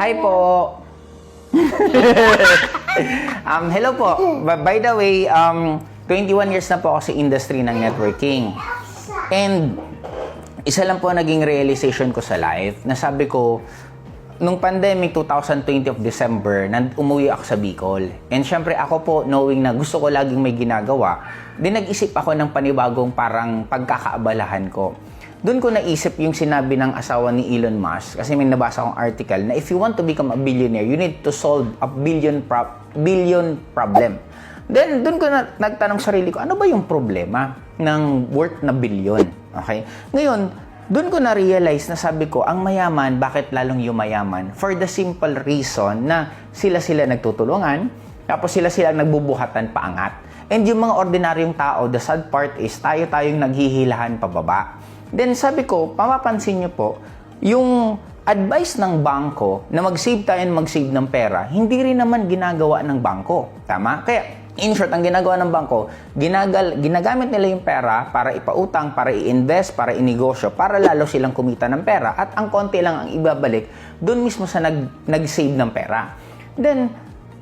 Hi po! um, hello po. By, by the way, um, 21 years na po ako sa industry ng networking. And isa lang po naging realization ko sa life na sabi ko, nung pandemic 2020 of December, nan umuwi ako sa Bicol. And syempre ako po, knowing na gusto ko laging may ginagawa, din nag-isip ako ng panibagong parang pagkakaabalahan ko. Doon ko naisip yung sinabi ng asawa ni Elon Musk kasi may nabasa akong article na if you want to become a billionaire, you need to solve a billion pro- billion problem. Then, doon ko na, nagtanong sarili ko, ano ba yung problema ng worth na billion? Okay? Ngayon, doon ko na-realize na sabi ko, ang mayaman, bakit lalong yumayaman? For the simple reason na sila-sila nagtutulungan, tapos sila-sila nagbubuhatan paangat. And yung mga ordinaryong tao, the sad part is, tayo-tayong naghihilahan pababa. Then sabi ko, papapansin nyo po, yung advice ng bangko na mag-save tayo and mag-save ng pera, hindi rin naman ginagawa ng bangko. Tama? Kaya, in short, ang ginagawa ng bangko, ginagal, ginagamit nila yung pera para ipautang, para i-invest, para inegosyo, para lalo silang kumita ng pera. At ang konti lang ang ibabalik doon mismo sa nag, nag-save ng pera. Then,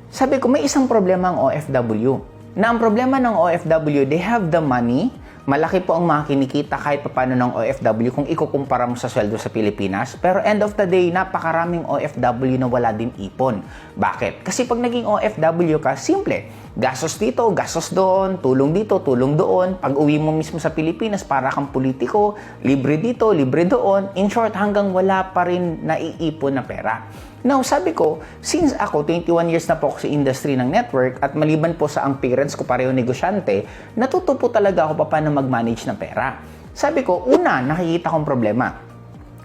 sabi ko, may isang problema ang OFW. Na ang problema ng OFW, they have the money, malaki po ang mga kinikita kahit paano ng OFW kung ikukumpara mo sa sweldo sa Pilipinas. Pero end of the day, napakaraming OFW na wala din ipon. Bakit? Kasi pag naging OFW ka, simple. Gastos dito, gastos doon, tulong dito, tulong doon. Pag uwi mo mismo sa Pilipinas, para kang politiko, libre dito, libre doon. In short, hanggang wala pa rin naiipon na pera. Now, sabi ko, since ako, 21 years na po ako sa industry ng network at maliban po sa ang parents ko pareho negosyante, natuto talaga ako paano mag-manage ng pera. Sabi ko, una, nakikita kong problema.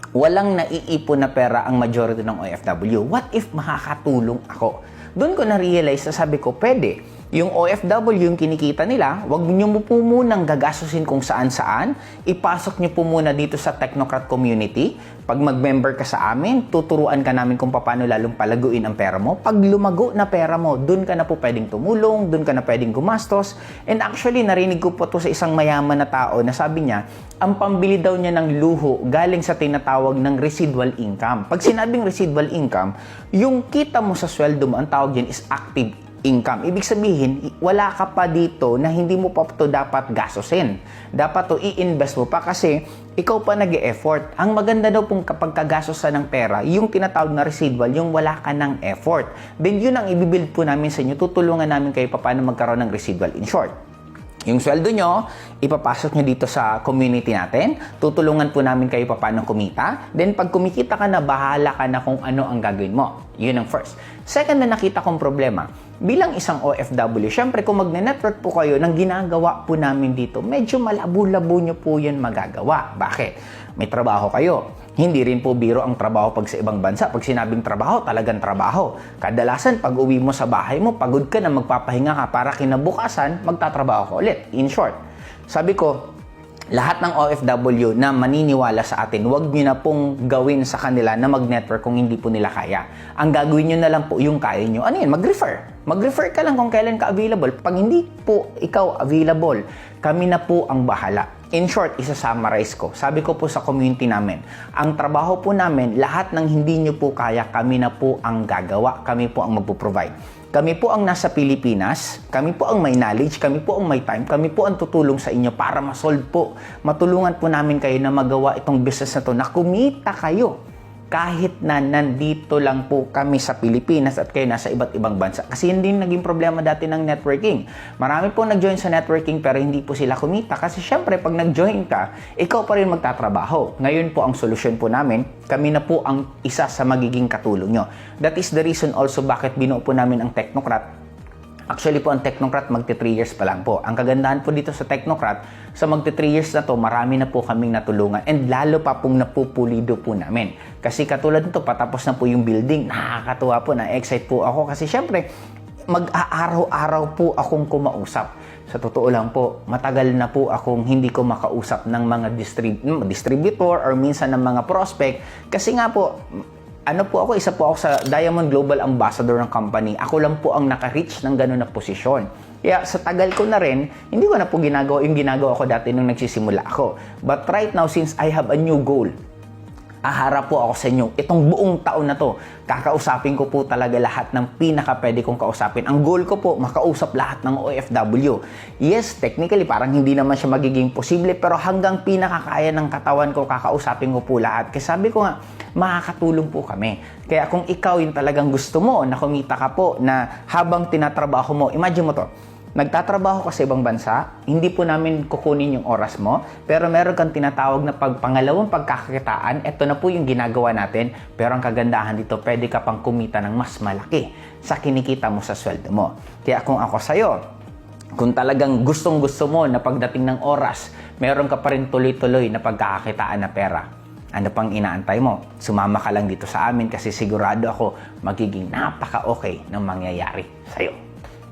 Walang naiipon na pera ang majority ng OFW. What if makakatulong ako? Doon ko na-realize na sabi ko, pwede. Yung OFW, yung kinikita nila, wag niyo mo po munang gagastusin kung saan-saan. Ipasok niyo po muna dito sa Technocrat community. Pag mag-member ka sa amin, tuturuan ka namin kung paano lalong palaguin ang pera mo. Pag lumago na pera mo, dun ka na po pwedeng tumulong, dun ka na pwedeng gumastos. And actually, narinig ko po to sa isang mayaman na tao na sabi niya, ang pambili daw niya ng luho galing sa tinatawag ng residual income. Pag sinabing residual income, yung kita mo sa sweldo mo, ang tawag yan is active income. Ibig sabihin, wala ka pa dito na hindi mo pa to dapat gastusin. Dapat to i-invest mo pa kasi ikaw pa nag effort Ang maganda daw pong kapag kagastosan ng pera, yung tinatawag na residual, yung wala ka ng effort. Then yun ang ibibuild po namin sa inyo. Tutulungan namin kayo paano magkaroon ng residual in short. Yung sweldo nyo, ipapasok nyo dito sa community natin. Tutulungan po namin kayo paano kumita. Then pag kumikita ka na, bahala ka na kung ano ang gagawin mo. Yun ang first. Second na nakita kong problema, bilang isang OFW, syempre kung magne-network po kayo ng ginagawa po namin dito, medyo malabo-labo nyo po yan magagawa. Bakit? May trabaho kayo. Hindi rin po biro ang trabaho pag sa ibang bansa. Pag sinabing trabaho, talagang trabaho. Kadalasan, pag uwi mo sa bahay mo, pagod ka na magpapahinga ka para kinabukasan, magtatrabaho ka ulit. In short, sabi ko, lahat ng OFW na maniniwala sa atin, huwag nyo na pong gawin sa kanila na mag-network kung hindi po nila kaya. Ang gagawin nyo na lang po yung kaya nyo. Ano yun? Mag-refer. Mag-refer ka lang kung kailan ka available. Pag hindi po ikaw available, kami na po ang bahala. In short, isa-summarize ko. Sabi ko po sa community namin, ang trabaho po namin, lahat ng hindi nyo po kaya, kami na po ang gagawa. Kami po ang magpo-provide. Kami po ang nasa Pilipinas, kami po ang may knowledge, kami po ang may time, kami po ang tutulong sa inyo para masolve po. Matulungan po namin kayo na magawa itong business na to na kumita kayo kahit na nandito lang po kami sa Pilipinas at kayo nasa iba't ibang bansa. Kasi yun din naging problema dati ng networking. Marami po nag-join sa networking pero hindi po sila kumita. Kasi syempre, pag nag-join ka, ikaw pa rin magtatrabaho. Ngayon po ang solusyon po namin, kami na po ang isa sa magiging katulong nyo. That is the reason also bakit binuo po namin ang Technocrat Actually po, ang Technocrat magti 3 years pa lang po. Ang kagandahan po dito sa Technocrat, sa magti 3 years na to, marami na po kaming natulungan and lalo pa pong napupulido po namin. Kasi katulad nito, patapos na po yung building, nakakatuwa po, na-excite po ako kasi syempre, mag-aaraw-araw po akong kumausap. Sa totoo lang po, matagal na po akong hindi ko makausap ng mga distrib- distributor or minsan ng mga prospect kasi nga po, ano po ako, isa po ako sa Diamond Global Ambassador ng company. Ako lang po ang naka-reach ng ganun na posisyon. Kaya sa tagal ko na rin, hindi ko na po ginagawa yung ginagawa ko dati nung nagsisimula ako. But right now, since I have a new goal, aharap po ako sa inyo itong buong taon na to. Kakausapin ko po talaga lahat ng pinaka pwede kong kausapin. Ang goal ko po, makausap lahat ng OFW. Yes, technically parang hindi naman siya magiging posible pero hanggang pinakakaya ng katawan ko, kakausapin ko po lahat. Kasi sabi ko nga, makakatulong po kami. Kaya kung ikaw yung talagang gusto mo na kumita ka po na habang tinatrabaho mo, imagine mo to, nagtatrabaho ka sa ibang bansa, hindi po namin kukunin yung oras mo, pero meron kang tinatawag na pagpangalawang pagkakakitaan, ito na po yung ginagawa natin, pero ang kagandahan dito, pwede ka pang kumita ng mas malaki sa kinikita mo sa sweldo mo. Kaya kung ako sa'yo, kung talagang gustong gusto mo na pagdating ng oras, meron ka pa rin tuloy-tuloy na pagkakakitaan na pera. Ano pang inaantay mo? Sumama ka lang dito sa amin kasi sigurado ako magiging napaka-okay ng mangyayari sa'yo.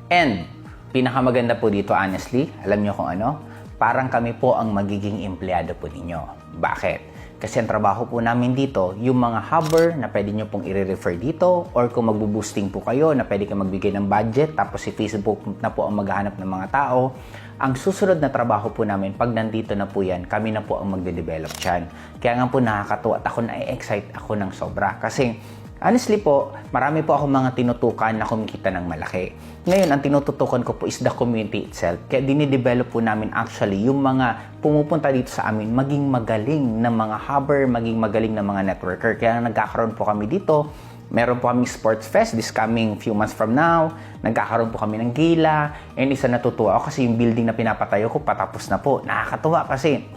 And, pinakamaganda po dito honestly, alam nyo kung ano? Parang kami po ang magiging empleyado po ninyo. Bakit? Kasi ang trabaho po namin dito, yung mga hover na pwede nyo pong i-refer dito or kung magbo-boosting po kayo na pwede ka magbigay ng budget tapos si Facebook na po ang maghahanap ng mga tao, ang susunod na trabaho po namin, pag nandito na po yan, kami na po ang magde-develop dyan. Kaya nga po nakakatuwa at ako na-excite ako ng sobra. Kasi Honestly po, marami po akong mga tinutukan na kumikita ng malaki. Ngayon, ang tinututukan ko po is the community itself. Kaya dinidevelop po namin actually yung mga pumupunta dito sa amin maging magaling na mga hubber, maging magaling na mga networker. Kaya nagkakaroon po kami dito Meron po kami sports fest this coming few months from now. Nagkakaroon po kami ng gila. And isa natutuwa ako kasi yung building na pinapatayo ko patapos na po. Nakakatuwa kasi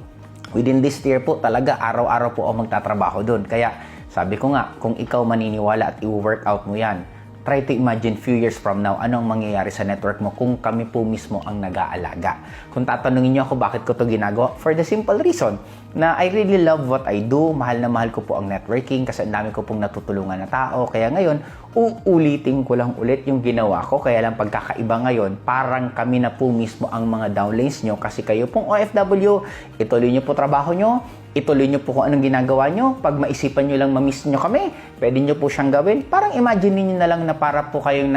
within this year po talaga araw-araw po ako magtatrabaho doon. Kaya sabi ko nga, kung ikaw maniniwala at i-work out mo yan, try to imagine few years from now, anong mangyayari sa network mo kung kami po mismo ang nag-aalaga. Kung tatanungin niyo ako bakit ko to ginagawa, for the simple reason na I really love what I do, mahal na mahal ko po ang networking kasi ang dami ko pong natutulungan na tao. Kaya ngayon, uulitin ko lang ulit yung ginawa ko. Kaya lang pagkakaiba ngayon, parang kami na po mismo ang mga downlines nyo kasi kayo pong OFW, ituloy nyo po trabaho nyo, ituloy nyo po kung anong ginagawa nyo. Pag maisipan nyo lang mamiss nyo kami, pwede nyo po siyang gawin. Parang imagine niyo na lang na para po kayong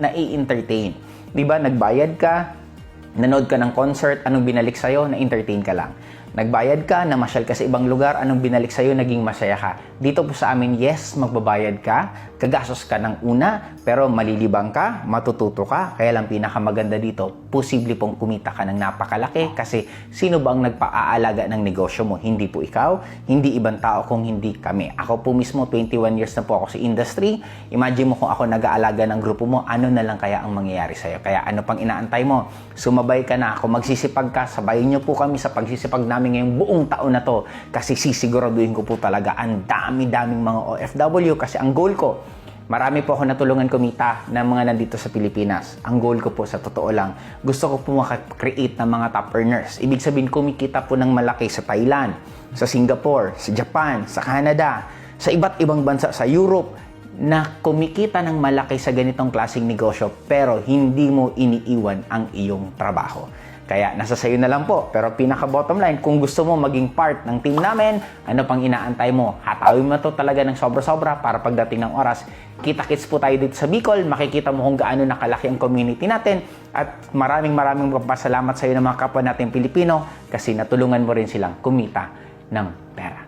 nai-entertain. Di ba? Nagbayad ka, nanood ka ng concert, anong binalik sa'yo, na-entertain ka lang. Nagbayad ka, namasyal ka sa ibang lugar, anong binalik sa'yo, naging masaya ka. Dito po sa amin, yes, magbabayad ka, gagastos ka ng una, pero malilibang ka, matututo ka. Kaya lang pinakamaganda dito, posible pong kumita ka ng napakalaki kasi sino ba ang nagpaaalaga ng negosyo mo? Hindi po ikaw, hindi ibang tao kung hindi kami. Ako po mismo, 21 years na po ako sa industry. Imagine mo kung ako nag-aalaga ng grupo mo, ano na lang kaya ang mangyayari sa'yo? Kaya ano pang inaantay mo? Sumabay ka na ako, magsisipag ka, sabayin niyo po kami sa pagsisipag namin ngayong buong taon na to kasi sisiguraduhin ko po talaga ang dami-daming mga OFW kasi ang goal ko, Marami po ako natulungan kumita ng mga nandito sa Pilipinas. Ang goal ko po sa totoo lang, gusto ko po makakreate ng mga top earners. Ibig sabihin, kumikita po ng malaki sa Thailand, sa Singapore, sa Japan, sa Canada, sa iba't ibang bansa, sa Europe, na kumikita ng malaki sa ganitong klaseng negosyo pero hindi mo iniiwan ang iyong trabaho. Kaya nasa sayo na lang po. Pero pinaka bottom line, kung gusto mo maging part ng team namin, ano pang inaantay mo? Hatawin mo to talaga ng sobra-sobra para pagdating ng oras, kita-kits po tayo dito sa Bicol, makikita mo kung gaano nakalaki ang community natin at maraming maraming papasalamat sa iyo ng mga kapwa natin Pilipino kasi natulungan mo rin silang kumita ng pera.